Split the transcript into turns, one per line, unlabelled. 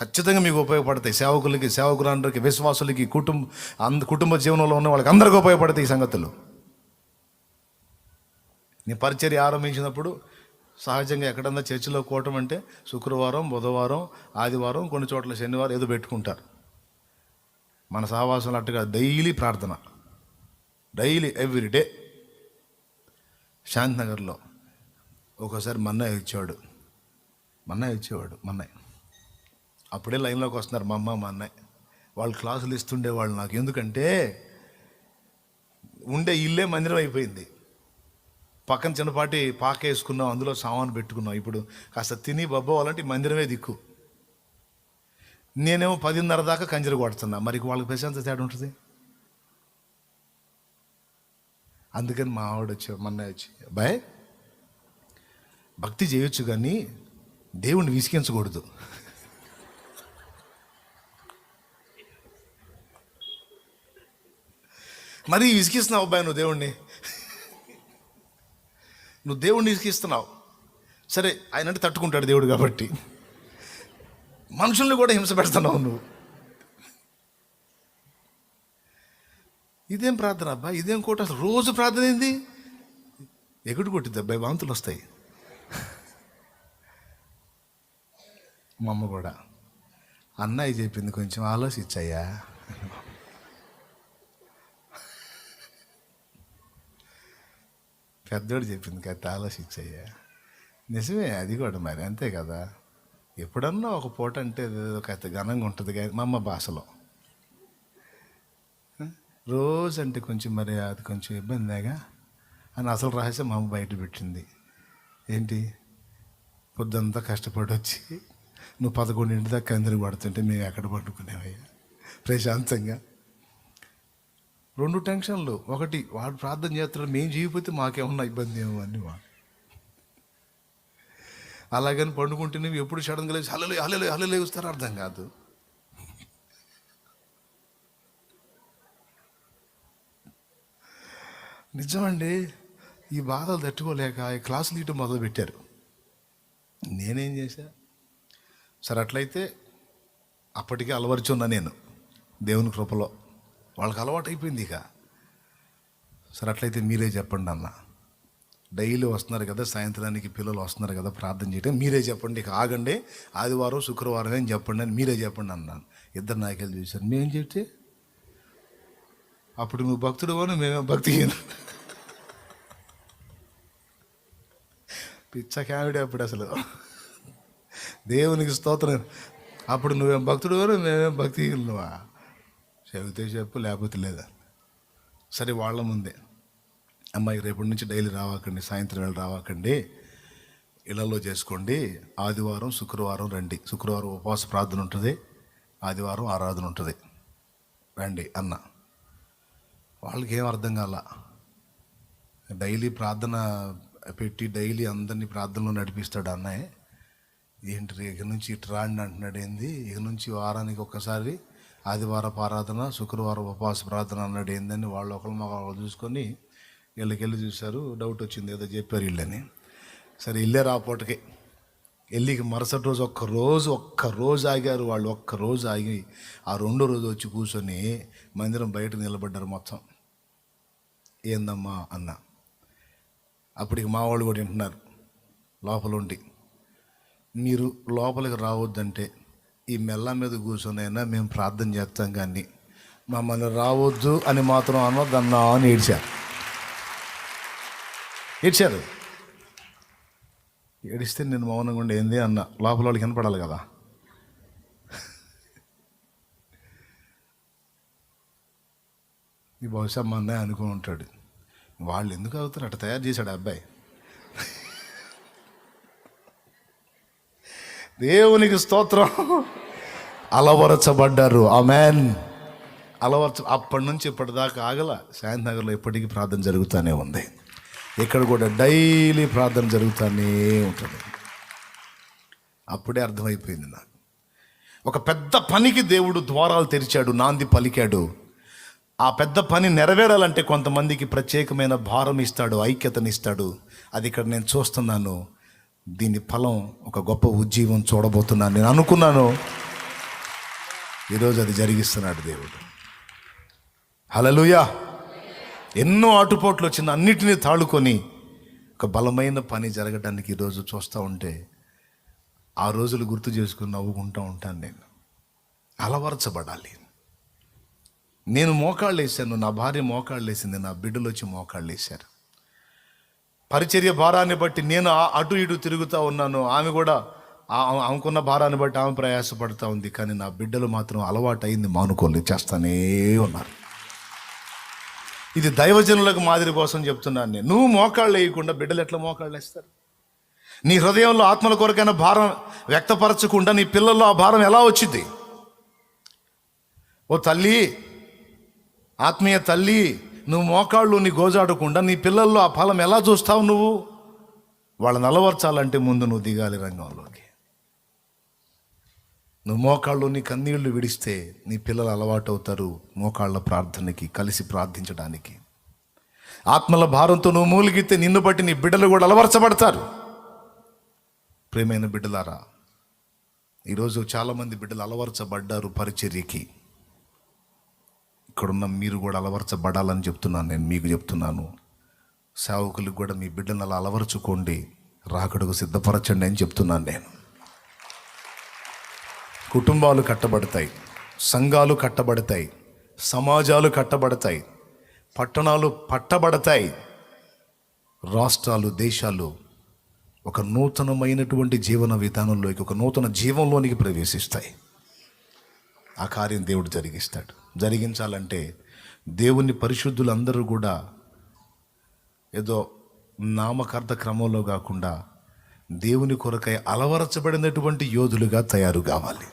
ఖచ్చితంగా మీకు ఉపయోగపడతాయి. సేవకులకి సేవకులందరికీ విశ్వాసులకి కుటుంబ అంద కుటుంబ జీవనంలో ఉన్న వాళ్ళకి అందరికీ ఉపయోగపడతాయి ఈ సంగతులు. నీ పరిచర్య ఆరంభించినప్పుడు సహజంగా ఎక్కడన్నా చర్చిలో కోవటం అంటే శుక్రవారం బుధవారం ఆదివారం కొన్ని చోట్ల శనివారం ఏదో పెట్టుకుంటారు. మన సహవాసం అట్టుగా డైలీ ప్రార్థన. Daily every day. శాంతినగర్లో ఒక్కోసారి మన్నయ్య ఇచ్చేవాడు. మన్నయ్య ఇచ్చేవాడు మన్నయ్య. అప్పుడే లైన్లోకి వస్తున్నారు మా అమ్మ మా అన్నయ్య. వాళ్ళు క్లాసులు ఇస్తుండేవాళ్ళు నాకు. ఎందుకంటే ఉండే ఇల్లే మందిరం అయిపోయింది. పక్కన చిన్నపాటి పాక వేసుకున్నాం అందులో సామాను పెట్టుకున్నాం. ఇప్పుడు కాస్త తిని బబ్బోవాలంటే మందిరమే దిక్కు. నేనేమో పదిన్నర దాకా కంజర కొడుతున్నా. మరి వాళ్ళకి ప్రశాంత తేడా ఉంటుంది? అందుకని మా ఆవిడ వచ్చి మొన్న వచ్చి బాయ్ భక్తి చేయొచ్చు కానీ దేవుణ్ణి విసిగించకూడదు. మరీ విసిగిస్తున్నావు అబ్బాయి నువ్వు దేవుణ్ణి? నువ్వు దేవుణ్ణి విసిగిస్తున్నావు. సరే ఆయన అంటే తట్టుకుంటాడు దేవుడు కాబట్టి. మనుషుల్ని కూడా హింస పెడుతున్నావు నువ్వు. ఇదేం ప్రార్థన అబ్బా? ఇదేం కోట? అసలు రోజు ప్రార్థన ఏంది? ఎగుడు కొట్టిద్ది అబ్బాయి వాంతులు వస్తాయి. మా అమ్మ కూడా అన్నయ్య చెప్పింది కొంచెం ఆలోచించాయా పెద్దోడు చెప్పింది కరెక్ట్ ఆలోచించయ్యా నిజమే అది కూడా మరి అంతే కదా. ఎప్పుడన్నా ఒక పూట అంటే ఒక ఘనంగా ఉంటుంది కానీ మా అమ్మ భాషలో. రోజు అంటే కొంచెం మరి అది కొంచెం ఇబ్బందిగా అని అసలు రహస్యం మా అమ్మ బయట పెట్టింది. ఏంటి? పొద్దంతా కష్టపడి వచ్చి నువ్వు పదకొండింటి దాకా అందరికి పడుతుంటే మేము ఎక్కడ పట్టుకునేవయ్యా ప్రశాంతంగా. రెండు టెన్షన్లు. ఒకటి వాడు ప్రార్థన చేస్తున్నాడు మేము చేయకపోతే మాకేమన్నా ఇబ్బంది ఏమో అని వాడు అలాగని పండుకుంటే నువ్వు ఎప్పుడు సడన్గా లేచి హలలు హలలు హలలు లేస్తారో అర్థం కాదు. నిజమండి ఈ బాధలు తట్టుకోలేక ఈ క్లాసులు ఇటు మొదలు పెట్టారు నేనేం చేశా? సరే అట్లయితే అప్పటికే అలవరుచున్నా నేను దేవుని కృపలో. వాళ్ళకి అలవాటు అయిపోయింది ఇక. సరే అట్లయితే మీరే చెప్పండి అన్న. డైలీ వస్తున్నారు కదా సాయంత్రానికి పిల్లలు వస్తున్నారు కదా ప్రార్థన చేయటం. మీరే చెప్పండి ఇక ఆగండి. ఆదివారం శుక్రవారం ఏం చెప్పండి అని మీరే చెప్పండి అన్నాను ఇద్దరు నాయకులు చూశారు. మేం చెప్తే అప్పుడు నువ్వు భక్తుడు మేమే భక్తి పిచ్చ కామెడీ అప్పుడు అసలు. దేవునికి స్తోత్రం. అప్పుడు నువ్వేం భక్తుడు మేమేం భక్తి నువ్వా చెబితే చెప్పు లేకపోతే లేదా? సరే వాళ్ళ ముందే. అమ్మాయి రేపటి నుంచి డైలీ రావాకండి సాయంత్రం వేళ రావాకండి ఇళ్ళలో చేసుకోండి ఆదివారం శుక్రవారం రండి. శుక్రవారం ఉపవాస ప్రార్థన ఉంటుంది ఆదివారం ఆరాధన ఉంటుంది. రండి అన్న. వాళ్ళకి ఏం అర్థం కాల? డైలీ ప్రార్థన పెట్టి డైలీ అందరినీ ప్రార్థనలో నడిపిస్తాడు అన్నయ్య. ఏంటి ఇక నుంచి ఇటు రాండి అంటున్నాడు. ఏంది? ఇక నుంచి వారానికి ఒక్కసారి ఆదివారం ఆరాధన శుక్రవారం ఉపవాస ప్రార్థన అన్నాడు ఏందని వాళ్ళు ఒకళ్ళు మా చూసుకొని వీళ్ళకి వెళ్ళి చూశారు. డౌట్ వచ్చింది ఏదో చెప్పారు వీళ్ళని సరే వెళ్ళారు ఆ పూటకి వెళ్ళికి మరుసటి రోజు ఒక్క రోజు ఒక్క రోజు ఆగారు వాళ్ళు ఒక్క రోజు ఆగి ఆ రెండో రోజు వచ్చి కూర్చొని మందిరం బయట నిలబడ్డారు మొత్తం. ఏందమ్మా అన్న. అప్పటికి మా వాళ్ళు కూడా వింటున్నారు. లోపల ఉండి మీరు లోపలికి రావద్దంటే ఈ మెల్ల మీద కూర్చొనైనా మేము ప్రార్థన చేస్తాం కానీ మమ్మల్ని రావద్దు అని మాత్రం అనొద్దన్నా అని ఏడ్చారు. ఏడ్చారు? ఏడిస్తే నేను మౌనంగా ఉండి ఏంది అన్న? లోపల వాళ్ళకి వినపడాలి కదా. ఈ బహుశా మా అన్నయ్య అనుకుని ఉంటాడు. వాళ్ళు ఎందుకు అవుతారు? అట్లా తయారు చేశాడు ఆ అబ్బాయి. దేవునికి స్తోత్రం. అలవరచబడ్డారు. ఆమెన్. అలవరచ అప్పటి నుంచి ఇప్పటిదాకా ఆగల. శాంతినగర్లో ఎప్పటికీ ప్రార్థన జరుగుతూనే ఉంది. ఇక్కడ కూడా డైలీ ప్రార్థన జరుగుతూనే ఉంటుంది. అప్పుడే అర్థమైపోయింది నాకు. ఒక పెద్ద పనికి దేవుడు ద్వారాలు తెరిచాడు నాంది పలికాడు. ఆ పెద్ద పని నెరవేరాలంటే కొంతమందికి ప్రత్యేకమైన భారం ఇస్తాడు ఐక్యతనిస్తాడు. అది ఇక్కడ నేను చూస్తున్నాను. దీని ఫలం ఒక గొప్ప ఉజ్జీవం చూడబోతున్నాను. నేను అనుకున్నాను ఈరోజు అది జరిగిస్తున్నాడు దేవుడు. హలలుయా ఎన్నో ఆటుపోట్లు వచ్చిన అన్నిటినీ తాళుకొని ఒక బలమైన పని జరగడానికి ఈరోజు చూస్తూ ఉంటే ఆ రోజులు గుర్తు చేసుకుని నవ్వుకుంటూ ఉంటాను నేను. అలవరచబడాలి. నేను మోకాళ్ళు వేసాను నా భార్య మోకాళ్ళు వేసింది నా బిడ్డలు వచ్చి మోకాళ్ళు వేశారు. పరిచర్య భారాన్ని బట్టి నేను ఆ- అటు ఇటు తిరుగుతూ ఉన్నాను. ఆమె కూడా అనుకున్న ఆమెకున్న భారాన్ని బట్టి ఆమె ప్రయాసపడుతూ ఉంది. కానీ నా బిడ్డలు మాత్రం అలవాటు అయింది మానుకోలేదు చేస్తానే ఉన్నారు. ఇది దైవజనులకు మాదిరి కోసం చెప్తున్నాను నేను. నువ్వు మోకాళ్ళు వేయకుండా బిడ్డలు ఎట్లా మోకాళ్ళు వేస్తారు? నీ హృదయంలో ఆత్మల కొరకైన భారం వ్యక్తపరచకుండా నీ పిల్లల్లో ఆ భారం ఎలా వచ్చింది? ఓ తల్లి ఆత్మీయ తల్లి నువ్వు మోకాళ్ళు నీ గోజాడకుండా నీ పిల్లల్లో ఆ ఫలం ఎలా చూస్తావు నువ్వు? వాళ్ళని అలవర్చాలంటే ముందు నువ్వు దిగాలి రంగంలోకి. నువ్వు మోకాళ్ళు నీ కన్నీళ్ళు విడిస్తే నీ పిల్లలు అలవాటు అవుతారు మోకాళ్ళ ప్రార్థనకి కలిసి ప్రార్థించడానికి. ఆత్మల భారంతో నువ్వు మూలిగితే నిన్ను బట్టి నీ బిడ్డలు కూడా అలవర్చబడతారు. ప్రేమైన బిడ్డలారా ఈరోజు చాలామంది బిడ్డలు అలవర్చబడ్డారు పరిచర్యకి. ఇక్కడున్న మీరు కూడా అలవర్చబడాలని చెప్తున్నాను నేను మీకు చెప్తున్నాను. సేవకులకు కూడా మీ బిడ్డను అలా అలవరుచుకోండి రాకడకు సిద్ధపరచండి అని చెప్తున్నాను నేను. కుటుంబాలు కట్టబడతాయి సంఘాలు కట్టబడతాయి సమాజాలు కట్టబడతాయి పట్టణాలు పట్టబడతాయి. రాష్ట్రాలు దేశాలు ఒక నూతనమైనటువంటి జీవన విధానంలోకి ఒక నూతన జీవంలోనికి ప్రవేశిస్తాయి. ఆ కార్యం దేవుడు జరిగిస్తాడు. జరిగించాలంటే దేవుని పరిశుద్ధులందరూ కూడా ఏదో నామకార్థ క్రమంలో కాకుండా దేవుని కొరకై అలవరచబడినటువంటి యోధులుగా తయారు కావాలి.